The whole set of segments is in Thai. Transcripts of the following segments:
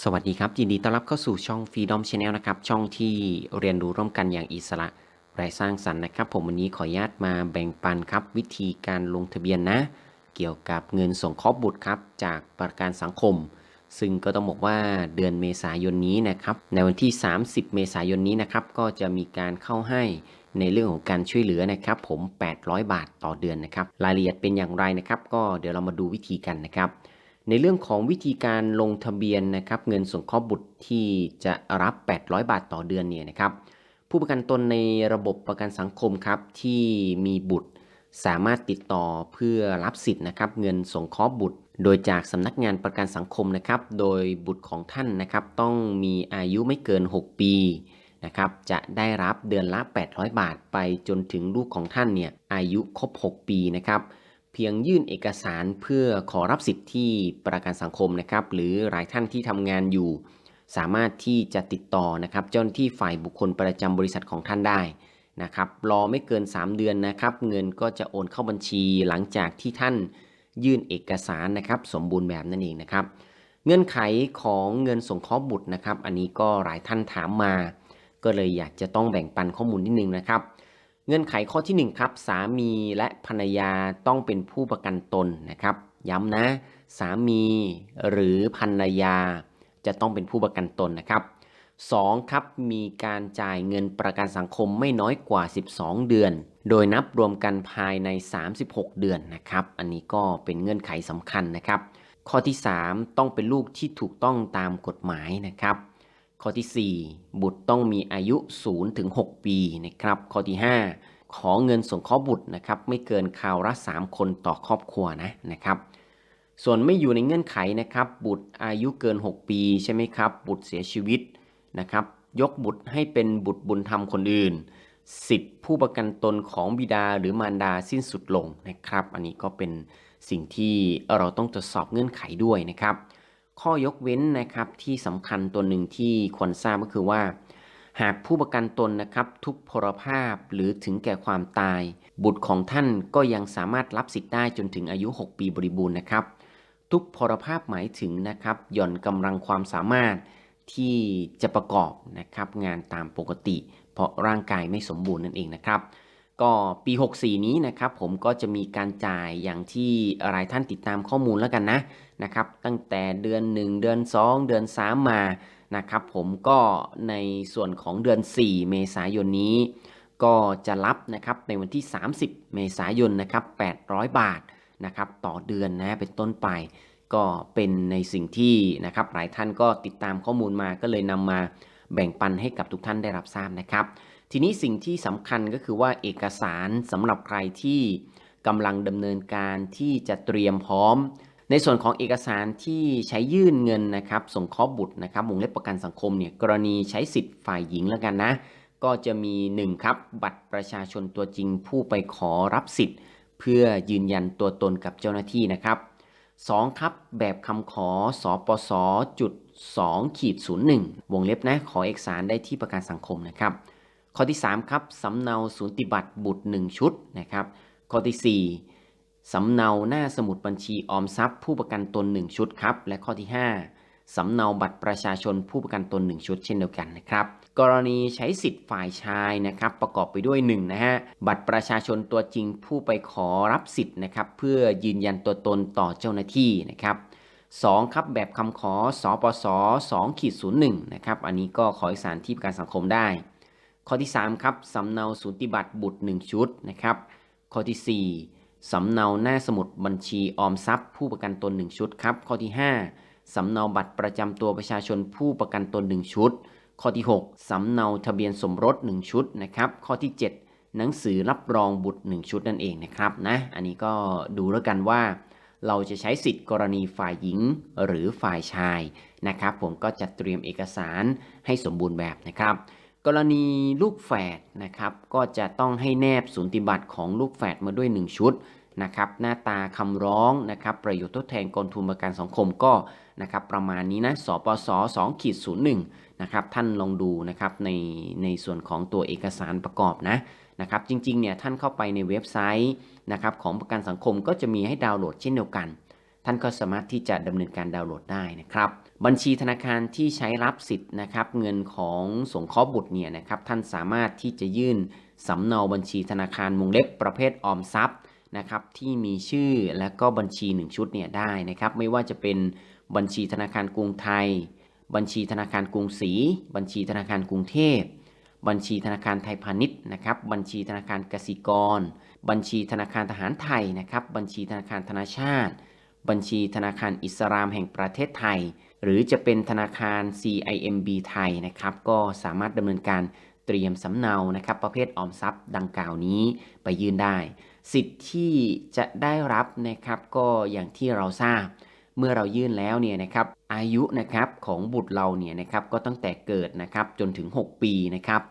สวัสดีครับ ยินดีต้อนรับเข้าสู่ช่อง Freedom Channel นะครับ ช่องที่เรียนรู้ร่วมกันอย่างอิสระไร้สร้างสรรค์นะครับ ผมวันนี้ขออนุญาตมาแบ่งปันครับ วิธีการลงทะเบียนนะ เกี่ยวกับเงินส่งเคราะห์บุตรครับ จากประกันสังคม ซึ่งก็ต้องบอกว่าเดือนเมษายนนี้นะครับ ในวันที่ 30 เมษายนนี้นะครับ ก็จะมีการเข้าให้ในเรื่องของการช่วยเหลือนะครับ ผม 800 บาทต่อเดือนนะครับ รายละเอียดเป็นอย่างไรนะครับ ก็เดี๋ยวเรามาดูวิธีกันนะครับ ในเรื่องของวิธีการลงทะเบียนนะครับเงินสงเคราะห์บุตรที่จะรับ 800 บาทต่อเดือนเนี่ยนะครับผู้ประกันตนในระบบประกันสังคมครับที่มีบุตรสามารถติดต่อเพื่อรับสิทธิ์นะครับเงินสงเคราะห์บุตร โดยจากสำนักงานประกันสังคมนะครับโดยบุตรของท่านนะครับต้องมีอายุไม่เกิน 6 ปีนะครับจะได้รับเดือนละ 800 บาทไปจนถึงลูกของท่านเนี่ยอายุครบ 6 ปีนะครับ เพียงยื่นเอกสารเพื่อขอรับสิทธิที่ประกันสังคมนะครับ หรือหลายท่านที่ทำงานอยู่ สามารถที่จะติดต่อนะครับเจ้าหน้าที่ฝ่ายบุคคลประจำบริษัทของท่านได้นะครับ รอไม่เกิน 3 เดือนนะครับ เงินก็จะโอนเข้าบัญชีหลังจากที่ท่านยื่นเอกสารนะครับ สมบูรณ์แบบนั่นเองนะครับ เงื่อนไขของเงินสงเคราะห์บุตรนะครับ อันนี้ก็หลายท่านถามมา ก็เลยอยากจะต้องแบ่งปันข้อมูลนิดนึงนะครับ เงื่อนไขข้อที่ 1 ครับ สามีและภรรยาต้องเป็นผู้ประกันตนนะครับ ย้ำนะ สามีหรือภรรยาจะต้องเป็นผู้ประกันตนนะครับ 2. ครับมีการจ่ายเงินประกันสังคมไม่น้อยกว่า 12 เดือน โดยนับรวมกันภายใน 36 เดือนนะครับ อันนี้ก็เป็นเงื่อนไขสำคัญนะครับ ข้อที่ 3 ต้องเป็นลูกที่ถูกต้องตามกฎหมายนะครับ ข้อที่ 4 บุตรต้องมีอายุ0ถึง6ปีนะครับ ข้อที่ 5 ขอเงินสงเคราะห์บุตรนะครับ ไม่เกินคราวละ3คนต่อครอบครัวนะนะครับ ส่วนไม่อยู่ในเงื่อนไขนะครับ บุตรอายุเกิน 6 ปีใช่ไหมครับ บุตรเสียชีวิตนะครับ ยกบุตรให้เป็นบุตรบุญธรรมคนอื่นสิทธิผู้ประกันตนของบิดาหรือมารดาสิ้นสุดลงนะครับ อันนี้ก็เป็นสิ่งที่เราต้องตรวจสอบเงื่อนไขด้วยนะครับ ข้อยกเว้นนะครับที่สำคัญตัวหนึ่งที่ควรทราบก็คือว่า หากผู้ประกันตนนะครับทุกพลภาพหรือถึงแก่ความตาย บุตรของท่านก็ยังสามารถรับสิทธิ์ได้จนถึงอายุ 6 ปีบริบูรณ์นะครับ ทุกพลภาพหมายถึงนะครับหย่อนกำลังความสามารถที่จะประกอบนะครับงานตามปกติ เพราะร่างกายไม่สมบูรณ์นั่นเองนะครับ ก็ปี 64 นี้นะครับผมก็จะมีการจ่ายอย่างที่หลายท่านติดตามข้อมูลแล้วกันนะนะครับตั้งแต่เดือน 1 เดือน 2 เดือน 3 มานะครับผมก็ในส่วนของเดือน 4 เมษายนนี้ ก็จะรับนะครับในวันที่ 30 เมษายนนะครับ800 บาทนะครับต่อเดือนนะเป็นต้นไป ก็เป็นในสิ่งที่นะครับหลายท่านก็ติดตามข้อมูลมาก็เลยนำมาแบ่งปันให้กับทุกท่านได้รับทราบนะครับ ทีนี้สิ่งที่สำคัญก็คือว่าเอกสารสำหรับใครที่กำลังดำเนินการที่จะเตรียมพร้อม ในส่วนของเอกสารที่ใช้ยื่นเงินนะครับส่งเคราะบุตรนะครับวงเล็บประกันสังคมเนี่ยกรณีใช้สิทธิ์ฝ่ายหญิงแล้วกันนะ ก็จะมี 1 ครับ บัตรประชาชนตัวจริงผู้ไปขอรับสิทธิ์ เพื่อยืนยันตัวตนกับเจ้าหน้าที่นะครับ 2 ครับ แบบคำขอสปสจุด2ขีด01วงเล็บนะขอเอกสารได้ที่ประกันสังคมนะครับ ข้อที่ 3 ครับสำเนาสูติบัตรบุตร 1 ชุดนะครับ ข้อที่ 4สำเนาหน้าสมุดบัญชีออมทรัพย์ ผู้ประกันตน 1 ชุดครับ และข้อที่ 5สำเนาบัตรประชาชนผู้ประกันตน 1 ชุดเช่นเดียวกันนะครับ กรณีใช้สิทธิ์ฝ่ายชายนะครับ ประกอบไปด้วย1นะฮะบัตรประชาชนตัวจริงผู้ไปขอรับสิทธิ์นะครับ เพื่อยืนยันตัวตนต่อเจ้าหน้าที่นะครับ2ครับแบบคำขอสปส2ขีด01นะครับ อันนี้ก็ขอเอกสารที่ประกันสังคมได้ ข้อที่ 3 ครับสำเนาสูติบัตรบุตร 1 ชุดนะครับ ข้อที่ 4สำเนาหน้าสมุดบัญชีออมทรัพย์ ผู้ประกันตน 1 ชุดครับ ข้อที่ 5สำเนาบัตรประจำตัวประชาชนผู้ประกันตน 1 ชุด ข้อที่ 6สำเนาทะเบียนสมรส 1 ชุดนะครับ ข้อที่ 7 หนังสือรับรองบุตร 1 ชุดนั่นเองนะครับนะ อันนี้ก็ดูแล้วกันว่า เราจะใช้สิทธิ์กรณีฝ่ายหญิงหรือฝ่ายชายนะครับ ผมก็จะเตรียมเอกสารให้สมบูรณ์แบบนะครับ กรณีลูกแฝดนะครับก็จะต้องให้แนบสูติบัตรของลูกแฝดมาด้วย 1 ชุดนะครับหน้าตาคำร้องนะครับประโยชน์ทดแทนกองทุนประกันสังคมก็นะครับประมาณนี้นะสปส2ขีด01นะครับท่านลองดูนะครับในในส่วนของตัวเอกสารประกอบนะนะครับจริงๆเนี่ยท่านเข้าไปในเว็บไซต์นะครับของประกันสังคมก็จะมีให้ดาวน์โหลดเช่นเดียวกัน ท่านก็สามารถที่จะดำเนินการดาวน์โหลดได้นะครับ บัญชีธนาคารที่ใช้รับสิทธิ์นะครับ เงินของสงเคราะห์บุตรเนี่ยนะครับ ท่านสามารถที่จะยื่นสำเนาบัญชีธนาคารวงเล็บประเภทออมทรัพย์นะครับที่มีชื่อและก็บัญชี 1 ชุดเนี่ยได้นะครับ ไม่ว่าจะเป็นบัญชีธนาคารกรุงไทย บัญชีธนาคารกรุงศรีบัญชีธนาคารกรุงเทพ บัญชีธนาคารไทยพาณิชย์นะครับ บัญชีธนาคารกสิกร บัญชีธนาคารทหารไทยนะครับ บัญชีธนาคารธนาชาติ บัญชีธนาคารอิสลามแห่งประเทศไทย หรือจะเป็นธนาคาร CIMB ไทยนะครับก็สามารถดำเนินการเตรียมสำเนานะครับ ประเภทออมทรัพย์ดังกล่าวนี้ไปยื่นได้ สิทธิ์ที่จะได้รับนะครับก็อย่างที่เราทราบ เมื่อเรายื่นแล้วเนี่ยนะครับอายุนะครับของบุตรเราเนี่ยนะครับก็ตั้งแต่เกิดนะครับจนถึง 6 ปีนะครับ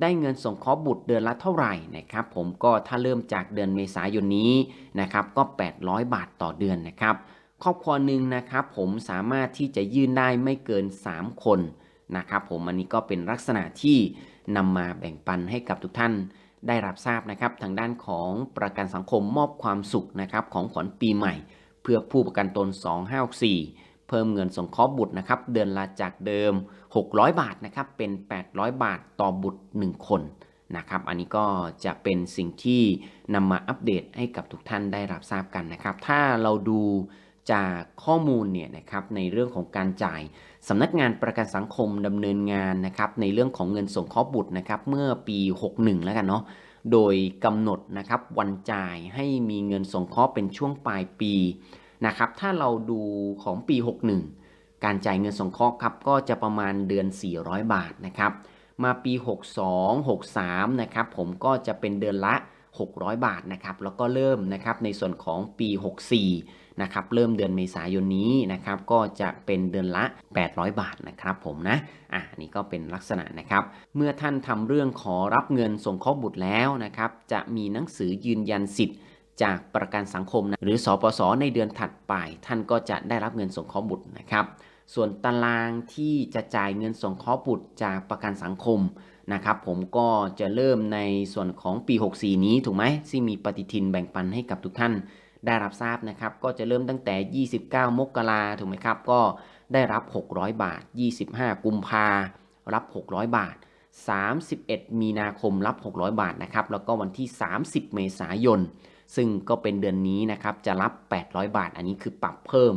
ได้เงินสงเคราะห์บุตรเดือนละเท่าไหร่นะครับ ผมก็ถ้าเริ่มจากเดือนเมษายนนี้นะครับก็ 800 บาทต่อเดือนนะครับ ครอบครัวหนึ่งนะครับ ผมสามารถที่จะยื่นได้ไม่เกิน 3 คนนะครับ ผมอันนี้ก็เป็นลักษณะที่นำมาแบ่งปันให้กับทุกท่านได้รับทราบนะครับ ทางด้านของประกันสังคมมอบความสุขนะครับของขวัญปีใหม่ เพื่อผู้ประกันตน 2564 เพิ่มเงินสงเคราะห์บุตรนะครับเดือนละจากเดิม 600 บาทนะครับเป็น 800 บาทต่อบุตร 1 คนนะครับอันนี้ก็จะเป็นสิ่งที่นำมาอัปเดตให้กับทุกท่านได้รับทราบกันนะครับ ถ้าเราดูจากข้อมูลเนี่ยนะครับในเรื่องของการจ่ายสำนักงานประกันสังคมดำเนินงานนะครับในเรื่องของเงินสงเคราะห์บุตรนะครับเมื่อปี 61 แล้วกันเนาะโดยกำหนดนะครับวันจ่ายให้มีเงินสงเคราะห์เป็นช่วงปลายปี นะครับ ถ้าเราดูของปี 61 การจ่ายเงินสงเคราะห์ครับก็จะประมาณเดือน 400 บาทนะครับ มาปี 62 63 นะครับผมก็จะเป็นเดือนละ 600 บาทนะครับแล้วก็เริ่มนะครับในส่วนของปี 64 นะครับเริ่มเดือนเมษายนนี้นะครับก็จะเป็นเดือนละ 800 บาทนะครับผมนะอะนนี้ก็เป็นลักษณะนะครับ เมื่อท่านทำเรื่องขอรับเงินสงเคราะห์บุตรแล้วนะครับจะมีหนังสือยืนยันสิทธิ์ จากประกันสังคมนะหรือสปสในเดือนถัดไป ท่านก็จะได้รับเงินสงเคราะห์บุตรนะครับ ส่วนตารางที่จะจ่ายเงินสงเคราะห์บุตรจากประกันสังคมนะครับผมก็จะเริ่มในส่วนของปี 64 นี้ถูกไหมที่มีปฏิทินแบ่งปันให้กับทุกท่านได้รับทราบนะครับ ก็จะเริ่มตั้งแต่ 29 มกราถูกไหมครับ ก็ได้รับ 600 บาท 25 กุมภารับ 600 บาท 31 มีนาคมรับ 600 บาทนะครับ แล้วก็วันที่ 30 เมษายน ซึ่งก็เป็นเดือนนี้นะครับจะรับ 800 บาท อันนี้คือปรับเพิ่ม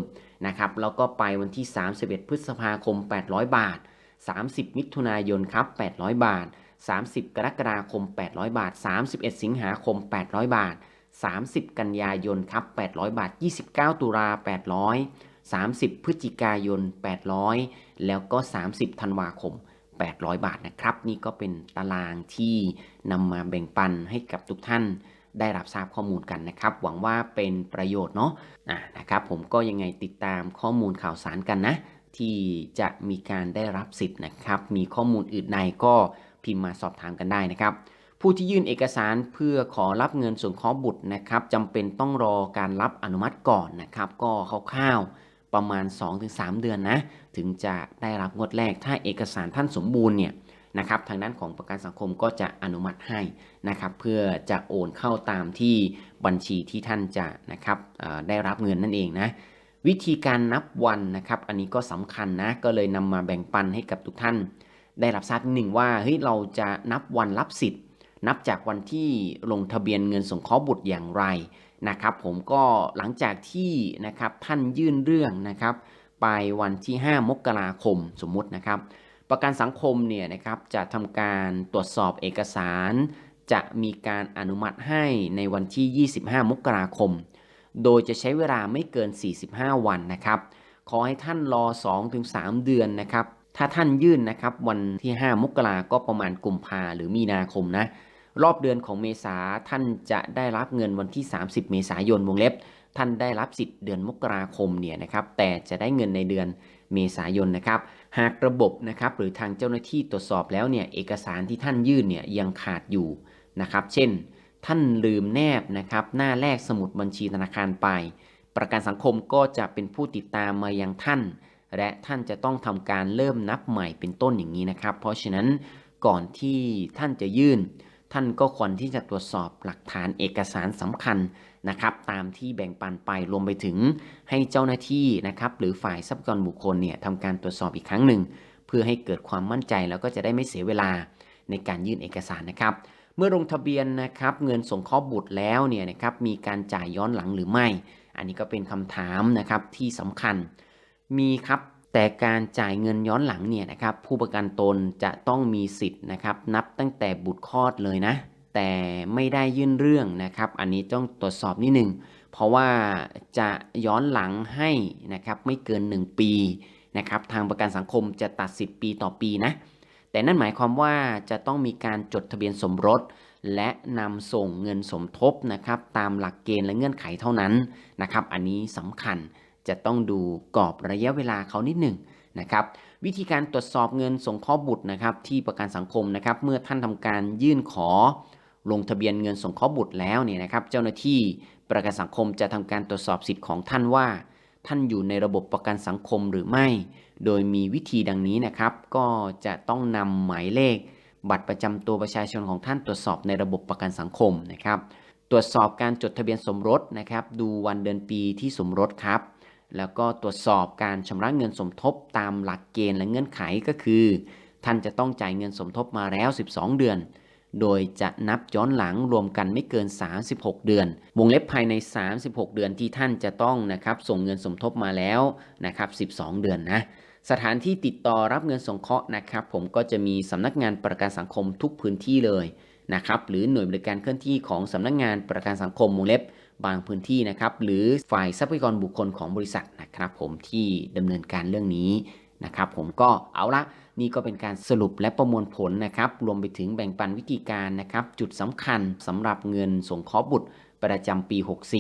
นะครับแล้วก็ไปวันที่ 31 พฤษภาคม 800 บาท 30 มิถุนายนครับ 800 บาท 30 กรกฎาคม 800 บาท 31 สิงหาคม 800 บาท 30 กันยายนครับ 800 บาท 29 ตุลา800 30 พฤศจิกายน 800 แล้วก็ 30 ธันวาคม 800 บาทนะครับ นี่ก็เป็นตารางที่นำมาแบ่งปันให้กับทุกท่าน ได้รับทราบข้อมูลกันนะครับ หวังว่าเป็นประโยชน์เนาะะนะครับผมก็ยังไงติดตามข้อมูลข่าวสารกันนะ ที่จะมีการได้รับสิทธิ์นะครับ มีข้อมูลอื่นในก็พิมพ์มาสอบถามกันได้นะครับ ผู้ที่ยื่นเอกสารเพื่อขอรับเงินสงเคราะห์บุตรนะครับจำเป็นต้องรอการรับอนุมัติก่อนนะครับ ก็คร่าวๆประมาณ 2-3 เดือนนะ ถึงจะได้รับงวดแรกถ้าเอกสารท่านสมบูรณ์เนี่ย นะครับทางด้านของประกันสังคมก็จะอนุมัติให้นะครับเพื่อจะโอนเข้าตามที่บัญชีที่ท่านจะนะครับได้รับเงินนั่นเองนะวิธีการนับวันนะครับอันนี้ก็สำคัญนะก็เลยนำมาแบ่งปันให้กับทุกท่าน ได้รับทราบหนึ่งว่าเฮ้ยเราจะนับวันรับสิทธิ์ นับจากวันที่ลงทะเบียนเงินสงเคราะห์บุตรอย่างไรนะครับผมก็หลังจากที่นะครับท่านยื่นเรื่องนะครับไปวันที่ 5 มกราคมสมมุตินะครับ ประกันสังคมเนี่ยนะครับจะทำการตรวจสอบเอกสาร จะมีการอนุมัติให้ในวันที่ 25 มกราคม โดยจะใช้เวลาไม่เกิน 45 วันนะครับ ขอให้ท่านรอ 2-3 เดือนนะครับ ถ้าท่านยื่นนะครับวันที่ 5 มกราก็ประมาณกุมภาหรือมีนาคมนะ รอบเดือนของเมษาท่านจะได้รับเงินวันที่ 30 เมษายนวงเล็บ ท่านได้รับสิทธิ์เดือนมกราคมเนี่ยนะครับ แต่จะได้เงินในเดือน เมษายนนะครับ หากระบบนะครับหรือทางเจ้าหน้าที่ตรวจสอบแล้วเนี่ยเอกสารที่ท่านยื่นเนี่ยยังขาดอยู่นะครับ เช่น ท่านลืมแนบนะครับหน้าแรกสมุดบัญชีธนาคารไป ประกันสังคมก็จะเป็นผู้ติดตามมายังท่าน และท่านจะต้องทำการเริ่มนับใหม่เป็นต้นอย่างนี้นะครับ เพราะฉะนั้นก่อนที่ท่านจะยื่น ท่านก็ควรที่จะตรวจสอบหลักฐานเอกสารสำคัญนะครับ ตามที่แบ่งปันไปรวมไปถึงให้เจ้าหน้าที่นะครับหรือฝ่ายทรัพยากรบุคคลเนี่ยทำการตรวจสอบอีกครั้งหนึ่ง เพื่อให้เกิดความมั่นใจแล้วก็จะได้ไม่เสียเวลาในการยื่นเอกสารนะครับ เมื่อลงทะเบียนนะครับเงินส่งเคราะห์บุตรแล้วเนี่ยนะครับมีการจ่ายย้อนหลังหรือไม่ อันนี้ก็เป็นคำถามนะครับที่สำคัญมีครับ แต่การจ่ายเงินย้อนหลังเนี่ยนะครับผู้ประกันตนจะต้องมีสิทธิ์นะครับนับตั้งแต่บุตรคลอดเลยนะ แต่ไม่ได้ยื่นเรื่องนะครับ อันนี้ต้องตรวจสอบนิดหนึ่งเพราะว่าจะย้อนหลังให้นะครับไม่เกิน 1 ปีนะครับทางประกันสังคมจะตัดสิทธิ์ปีต่อปีนะแต่นั่นหมายความว่าจะต้องมีการจดทะเบียนสมรส และนำส่งเงินสมทบนะครับตามหลักเกณฑ์และเงื่อนไขเท่านั้นนะครับอันนี้สำคัญ จะต้องดูกรอบระยะเวลาเขานิดหนึ่งนะครับวิธีการตรวจสอบเงินสงเคราะห์บุตรนะครับที่ประกันสังคมนะครับเมื่อท่านทำการยื่นขอ ลงทะเบียนเงินสงเคราะห์บุตรแล้วเนี่ยนะครับเจ้าหน้าที่ประกันสังคมจะทำการตรวจสอบสิทธิ์ของท่านว่า ท่านอยู่ในระบบประกันสังคมหรือไม่ โดยมีวิธีดังนี้นะครับ ก็จะต้องนำหมายเลข บัตรประจำตัวประชาชนของท่านตรวจสอบในระบบประกันสังคมนะครับตรวจสอบการจดทะเบียนสมรสนะครับดูวันเดือนปีที่สมรสครับ แล้วก็ตรวจสอบการชำระเงินสมทบตามหลักเกณฑ์และเงื่อนไขก็คือ ท่านจะต้องจ่ายเงินสมทบมาแล้ว 12 เดือน โดยจะนับย้อนหลังรวมกันไม่เกิน 36 เดือน วงเล็บภายใน 36 เดือนที่ท่านจะต้องนะครับส่งเงินสมทบมาแล้วนะครับ12 เดือนนะสถานที่ติดต่อรับเงินสงเคราะห์นะครับ ผมก็จะมีสำนักงานประกันสังคมทุกพื้นที่เลยนะครับหรือหน่วยบริการเคลื่อนที่ของสำนักงานประกันสังคมวงเล็บ บางพื้นที่นะครับ หรือฝ่ายทรัพยากรบุคคลของบริษัทนะครับผมที่ดำเนินการเรื่องนี้นะครับผมก็เอาละนี่ก็เป็นการสรุปและประมวลผลนะครับรวมไปถึงแบ่งปันวิธีการนะครับ จุดสำคัญสำหรับเงินสงเคราะห์บุตรประจำปี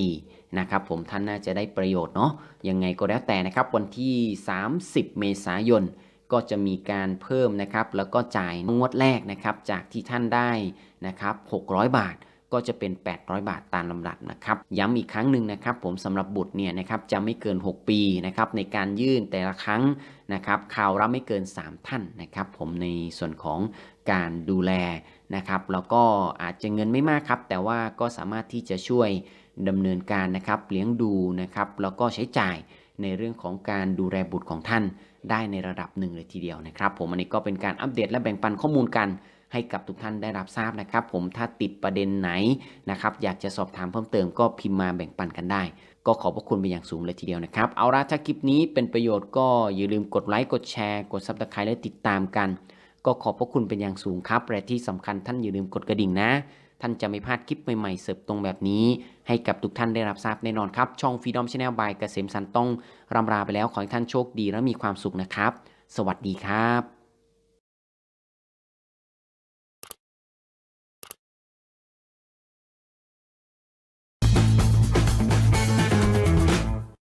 64 นะครับผมท่านน่าจะได้ประโยชน์เนาะยังไงก็แล้วแต่นะครับ วันที่ 30 เมษายน ก็จะมีการเพิ่มนะครับ แล้วก็จ่ายงวดแรกนะครับ จากที่ท่านได้นะครับ 600 บาท ก็จะเป็น 800 บาทตามลำดับนะครับ ย้ำอีกครั้งหนึ่งนะครับ ผมสำหรับบุตรเนี่ยนะครับจะไม่เกิน 6 ปีนะครับในการยื่นแต่ละครั้งนะครับข่าวรับไม่เกิน 3 ท่านนะครับ ผมในส่วนของการดูแลนะครับแล้วก็อาจจะเงินไม่มากครับ แต่ว่าก็สามารถที่จะช่วยดำเนินการนะครับเลี้ยงดูนะครับแล้วก็ใช้จ่ายในเรื่องของการดูแลบุตรของท่านได้ในระดับหนึ่งเลยทีเดียวนะครับ ผมอันนี้ก็เป็นการอัปเดตและแบ่งปันข้อมูลกัน ให้กับทุกท่านได้รับทราบนะครับ ผมถ้าติดประเด็นไหนนะครับอยากจะสอบถามเพิ่มเติมก็พิมพ์มาแบ่งปันกันได้ ก็ขอบพระคุณเป็นอย่างสูงเลยทีเดียวนะครับ เอาละถ้าคลิปนี้เป็นประโยชน์ก็อย่าลืมกดไลค์กดแชร์กดซับสไครต์และติดตามกัน ก็ขอบพระคุณเป็นอย่างสูงครับและที่สำคัญท่านอย่าลืมกดกระดิ่งนะท่านจะไม่พลาดคลิปใหม่ๆ เสิร์ฟตรงแบบนี้ ให้กับทุกท่านได้รับทราบแน่นอนครับ ช่องฟรีดอมชาแนลบายเกษมสันต้องรำลาไปแล้วขอให้ท่านโชคดีและมีความสุขนะครับ สวัสดีครับ